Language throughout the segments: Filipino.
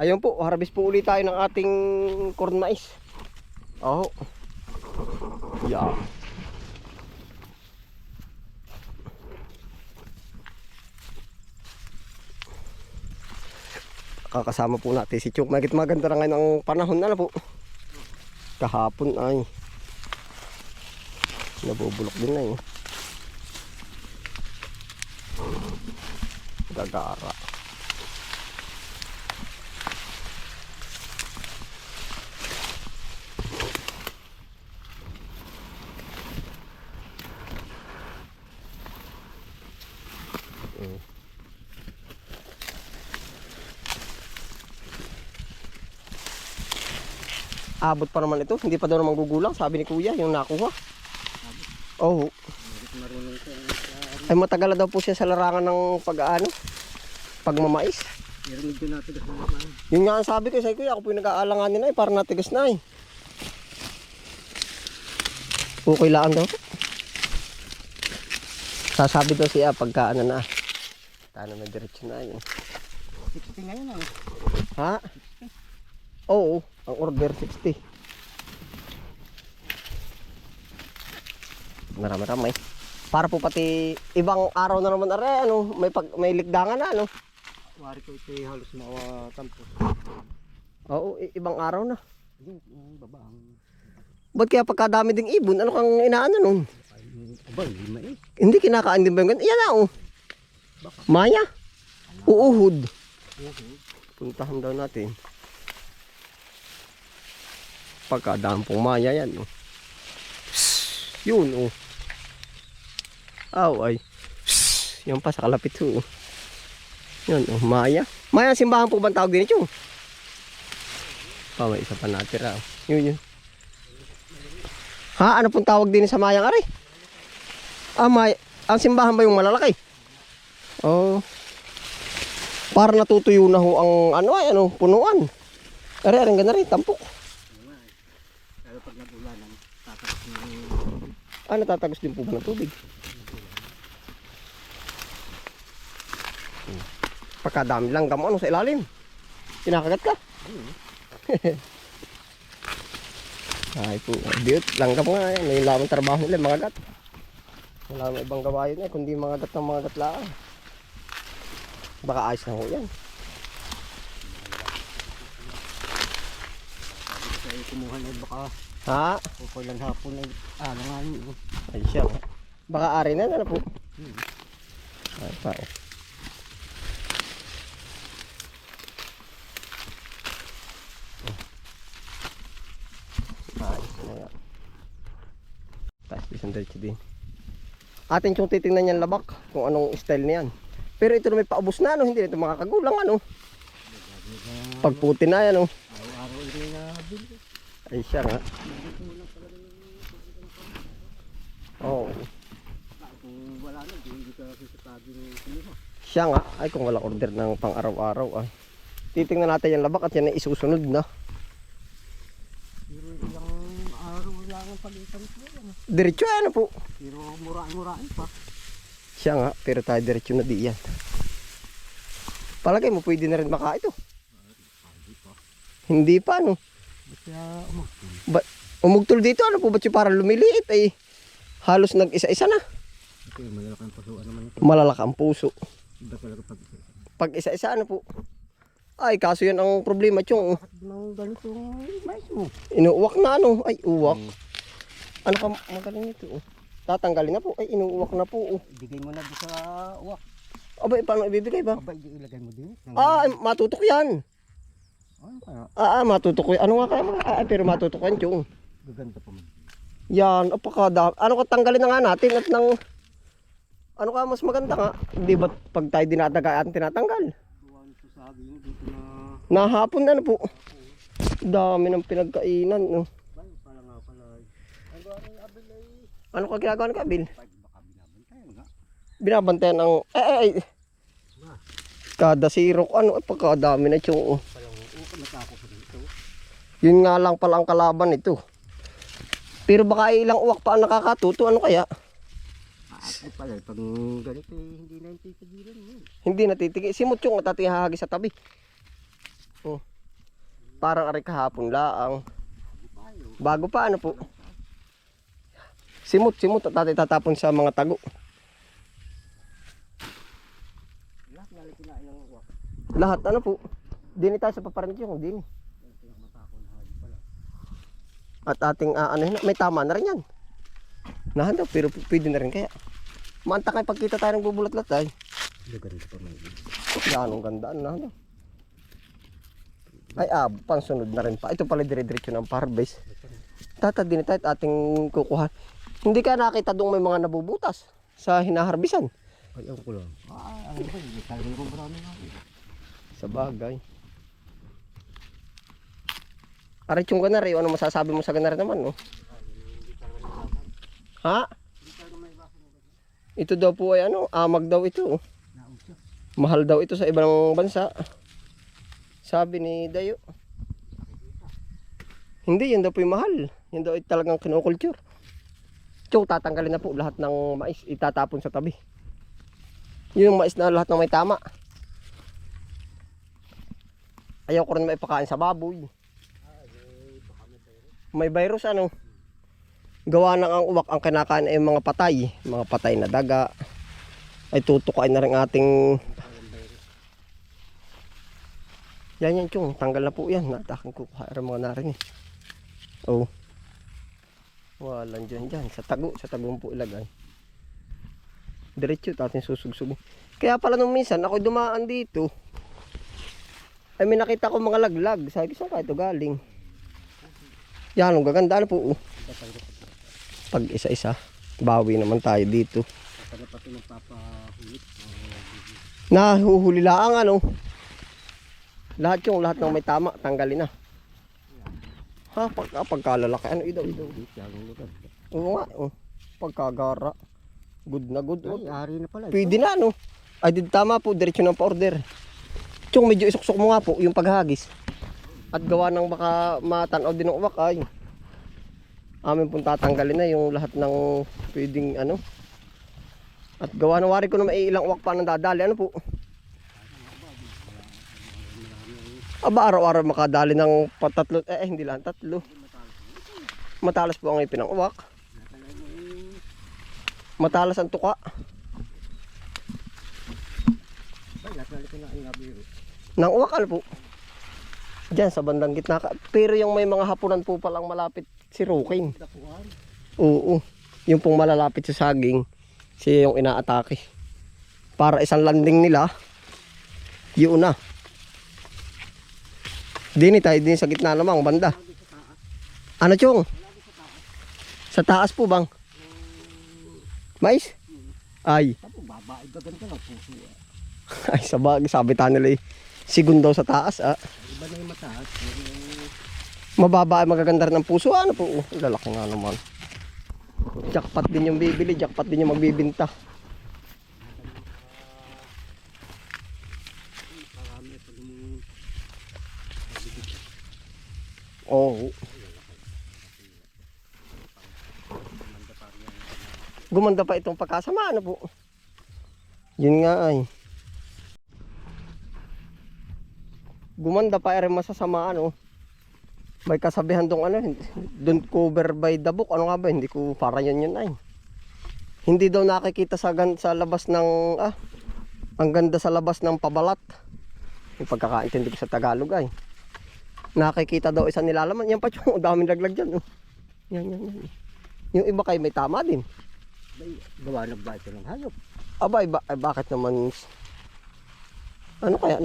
Ayun po, harvest po ulit tayo ng ating corn mais. Oh. Yeah. Kakasama po natin si Chuk. Magit maganda na ngayon ang panahon na, po. Kahapon ay nabubulok din na eh. Gagara. Abot pa naman ito. Hindi pa daw naman gugulang. Sabi ni kuya, yung nakuha. Oo. Ay matagal na daw po siya sa larangan ng pag-ano. Pagmamais. Narinig din natin kasi naman. Yun nga ang sabi ko sa kuya, ako po yung nag-aalanganin na eh, para natigas na eh. Okay lang daw. Sasabi daw siya pagka ano na. Tano na diretso na yun. 60 ngayon ah. Ha? Oo, ang order 60. Marami-rami. Para po pati ibang araw na naman are, ano, may pag may ligdangan na ano. Wari ko ito halos mawa tampo. Oo, ibang araw na. Yung babang. Ba't kaya pagkadami ding ibon, ano kang inaano nun? Aba, hindi mais. Hindi kinakain din ba yung ganun? Iyan na oh. Maya. Uuhod. Puntahan daw natin. Pagkadaan pong maya yan. Oh. Psst, Yun oh. Aw ay. Psst, Yan pa sa kalapit oh. Yan oh, maya. Maya simbahan po ba ang tawag din ito? Pa, may isa pa natira. oh. Yun yun. Ha? Ano pong tawag din sa mayang ari? Ah, may, ang simbahan ba yung malalaki? Oh. Para natutuyo na ho ang ano ay ano, punuan. Are, ganda rin, tampok. Tatapos ng Ah, natatagos din po ba ng tubig? Hmm. Pagkadami lang gamo ano sa ilalim. Kinakagat ka? Ay po, diot, langgam nga yan. May lamang trabaho nila, mga gat. Wala may ibang gawain eh, kundi mga gat ng mga gat lang. Baka ayos na ho yan. kumuha na baka Ha? kukulan hapon ay alangan. Ay siya. oh. Baka ari na na po. Ay pa oh. Ayos na yan. Tapos isang diretso din. Atin yung titingnan yan labak kung anong style niyan. Pero ito na may paubos na ano, hindi ito makakagulang ano. Pagputi na yan oh. Araw-araw na. Ay siya nga. Oo. Kung wala na, di- hindi ka sasatabi ng kumuha. Siya nga, ay kung wala order ng pang araw-araw ay. Titingnan natin yung labak at yan ay isusunod na. Pero ilang araw lang ang palitan ko yan. Diretso ano po. Pero muraan-muraan pa. Siya nga, pero tayo diretso na di yan. Palagay mo pwede na rin maka ito. Hindi pa no. Kaya, um, Ba umugtol dito ano po ba't yung parang lumiliit ay halos nag-isa-isa na. Ito yung malalaking paso. Ano man ito? Malalaki ang puso. Iba talaga pag Pag isa-isa ano po. Ay kaso yan ang problema chong. Bakit ng ganitong mais mo? Inuuwak na ano. Ay uwak. Ano ka magaling ito oh. Tatanggalin na po. Ay inuuwak na po oh. Ibigay mo na doon sa uwak. Aba, paano ibibigay ba? Aba, ilagay mo din. Nang- Ah, ay, matutok yan. Ano kaya? Ah, ah matutok yan. Ano nga kaya mga? Ah, pero matutok yan, chong. Gaganda pa mo. Yan, apakada. Ano ka tanggalin na nga natin at nang ano ka mas maganda nga? Di ba pag tayo dinadagaan tinatanggal? Nahapon na ano po. Dami ng pinagkainan. No? Ano ka ginagawa ng kabil? binabantayan ang eh eh. eh. Kada sirok ano eh pagkadami na chong. oh. Yun nga lang pala ang kalaban nito. Pero baka ilang uwak pa ang nakakatuto ano kaya? Di pala pag ganito eh, hindi na yung titigilan mo. Hindi natitigil. Si Mutchong matatihahagi sa tabi. Oh. Parang aray kahapon laang. Bago pa ano po. Simot, simot at tatay tatapon sa mga tago. Lahat ano po. Dini tayo sa paparentyo kung dini. At ating ah, ano may tama na rin yan. Nahan daw, pero pwede na rin kaya. Maanta kayo pagkita tayo ng bubulat-lat ay. Lugar ito pa may Yan, ang ganda. Ano, ano. Ay, ah, pansunod na rin pa. Ito pala dire-diretso ng harvest. Tata din tayo at ating kukuha. Hindi ka nakita doon may mga nabubutas sa hinaharbisan. Ay, ang kulang. Ah, ano ba? Hindi talaga yung marami nga. Sa bagay. Aritsong ganari, ano masasabi mo sa ganari naman, no? Ha? Ito daw po ay ano, amag daw ito. Mahal daw ito sa ibang bansa. Sabi ni Dayo. Hindi, yan daw po yung mahal. Yan daw ay talagang kinokulture. Tsok, tatanggalin na po lahat ng mais. Itatapon sa tabi. Yung mais na lahat ng may tama. Ayaw ko rin maipakain sa baboy. May virus ano. Gawa ng ang uwak ang kinakain ay mga patay. Mga patay na daga. Ay tutukain na rin ating yan yan chong, tanggal na po yan. Natakan ko kuha ang mga narin eh. Oh. Walang dyan dyan. Sa tago, sa tagong po ilagay. Diretso, tatin susugsugin. Kaya pala nung minsan, ako dumaan dito. Ay may nakita ko mga laglag. Sabi ko, saan ka ito galing? Yan, ang gaganda na po. Oh. Pag isa-isa, bawi naman tayo dito. Nahuhuli lang ano. Lahat yung lahat ng may tama, tanggalin na. Ha, pagka, pagkalalaki, ano idaw, idaw. Oo nga, oh. Pagkagara. Good na good. Oh. Ay, ari na pala. Pwede na, no? Ay, di tama po, diretso ng pa-order. Tsong, medyo isuksok mo nga po, yung paghagis. At gawa ng baka matanaw din ng uwak, ay. Amin pong tatanggalin na yung lahat ng pwedeng, ano. At gawa ng wari ko na may ilang uwak pa nang dadali, ano po. Aba, araw-araw makadali ng patatlo, eh, eh, hindi lang, tatlo. Matalas po ang ipin ng uwak. Matalas ang tuka. Nang uwak ano po? Diyan sa bandang gitna. Pero yung may mga hapunan po palang malapit si. Dapuan. Oo. Yung pong malalapit sa saging, siya yung inaatake. Para isang landing nila, yun na. Dini tayo din sa gitna namang banda. Ano chong? Sa taas po bang? Mais? Ay. Ba ganito lang puso. ah. Ay, sa bagay, sabi tayo nila eh. Sigun daw sa taas ah. Iba na yung mataas. Mababa ay magaganda rin ng puso. Ano po? Oh, lalaki nga naman. Jackpot din yung bibili. Jackpot din yung magbibinta. Oo. Gumanda pa itong pagkasama. Ano po? Yun nga ay. Gumanda pa rin masasama ano. May kasabihan dong ano, don't cover by the book. Ano nga ba? Hindi ko para yun yun ay. Hindi daw nakikita sa, gan- sa labas ng, ah, ang ganda sa labas ng pabalat. Yung pagkakaintindi ko sa Tagalog ay. Nakikita daw isa nilalaman. Yan pa yung daming laglag dyan. Oh. Yan, yan, yan. Yung iba kay may tama din. gawa na ba ito ng hayop? Abay, ba, ay, bakit naman... Ano kaya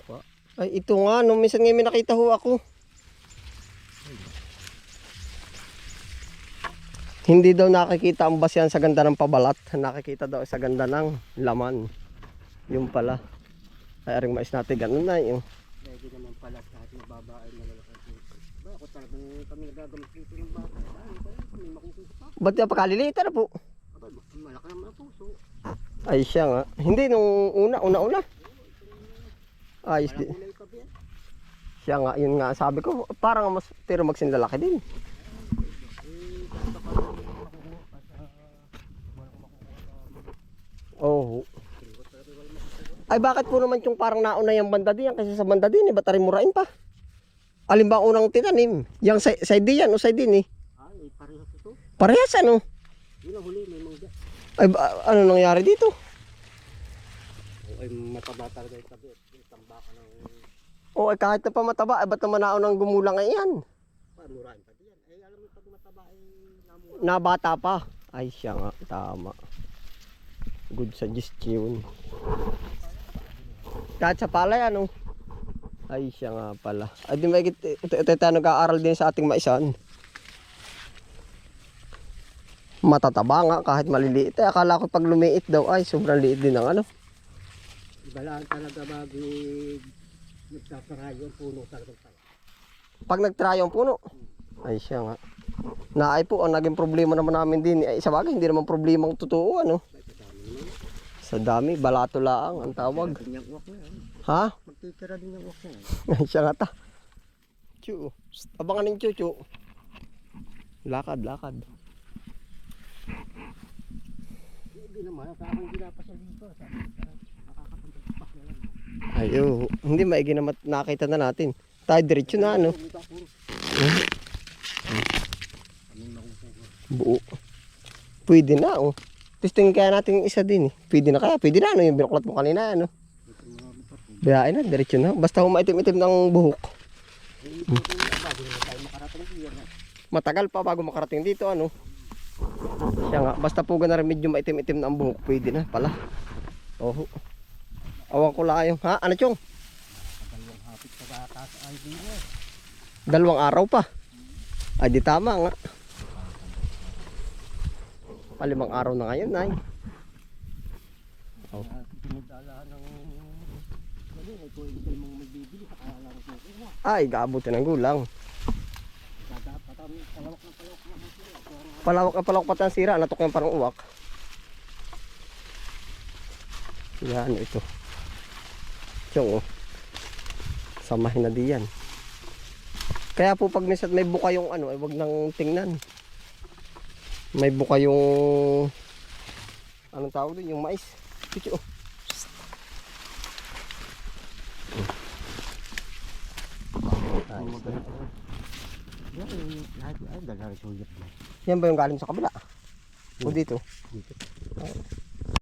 ka. Ay, ito nga. Nung minsan nga may nakita ho ako. Hindi daw nakikita ang basyan sa ganda ng pabalat. Nakikita daw sa ganda ng laman. Yung pala. Ay, aring mais natin. Ganun na yung. Pwede naman pala kahit mababa ay malalaki dito. Ba, ako talagang kami nagagamit dito ng bata. Ay, kami makukuha pa. Ba't yung pakaliliit na po? Aba, malaki naman ang puso. Ay, siya nga. Hindi, nung una, una, una. Ayos din. Siya nga, yun nga. Sabi ko, parang mas, pero magsinlalaki din. Eh, basta pa rin makukuha pa sa... Walang makukuha Oo. Ay bakit po naman yung parang nauna yung banda din kasi sa banda din eh ba't rin murain pa? Alin ba ang unang tinanim? Yang sa, side yan o side din eh. Ay, parehas ito. Parehas ano? Yun ang huli, may mangga. Ay, ba- ano nangyari dito? Ay, mataba talaga yung tabi. Tambaka ng O ay kahit na pa mataba, ay ba't naman ako nang gumulang ay yan? pamurahan pa diyan. Ay, alam mo pag mataba ay namura. Nabata pa. Ay siya nga, tama. Good suggestion. Kahit sa palay ano? Ay siya nga pala. Ay di may ito, nag-aaral din sa ating maisan. Matataba nga kahit maliliit. Eh, akala ko pag lumiit daw ay sobrang liit din ang ano. Iba lang talaga bago nagsasarayo ang puno talagang pala. Pag nag-try ang puno. Ay siya nga. Naay po, ang naging problema naman namin din. Ay, sa bagay, hindi naman problemang totoo, ano. Sa dami, balato lang ang tawag. Ha? Magtitira din yung uwak na yan. Siya nga ta. Chu. Abangan ng chuchu. Lakad, lakad. Hindi naman, sa akin ginapasal dito. Sa nakakapunta na lang. Ay, oo. Hindi maigi na nakita na natin. Tayo diretso na, ano. Buo. Pwede na, oh. Testing kaya natin yung isa din, eh. Pwede na kaya. Pwede na, ano. Yung binuklat mo kanina, ano. Pa. Biyain na, diretso na. Basta humaitim-itim ng buhok. Diyan. Matagal pa bago makarating dito, ano. Siya nga. Basta po rin medyo maitim-itim na buhok. Pwede na pala. Oho. Awan ko lang yung, ha? Ano, Chong? Dalawang hapit sa gatas ay dito. Dalawang araw pa. Ay, di tama nga. Palimang araw na ngayon, ay. Oh. Ay gaabutin ng gulang. Palawak na palawak pati ang sira. Natok yung parang uwak. Yan, ito. Chong, oh. Samahin na di yan. Kaya po pag minsan may buka yung ano, ay wag nang tingnan. May buka yung anong tawag doon, yung mais. Picho. oh. Yan, ba yung galing sa kabila? O dito? Dito. Oo.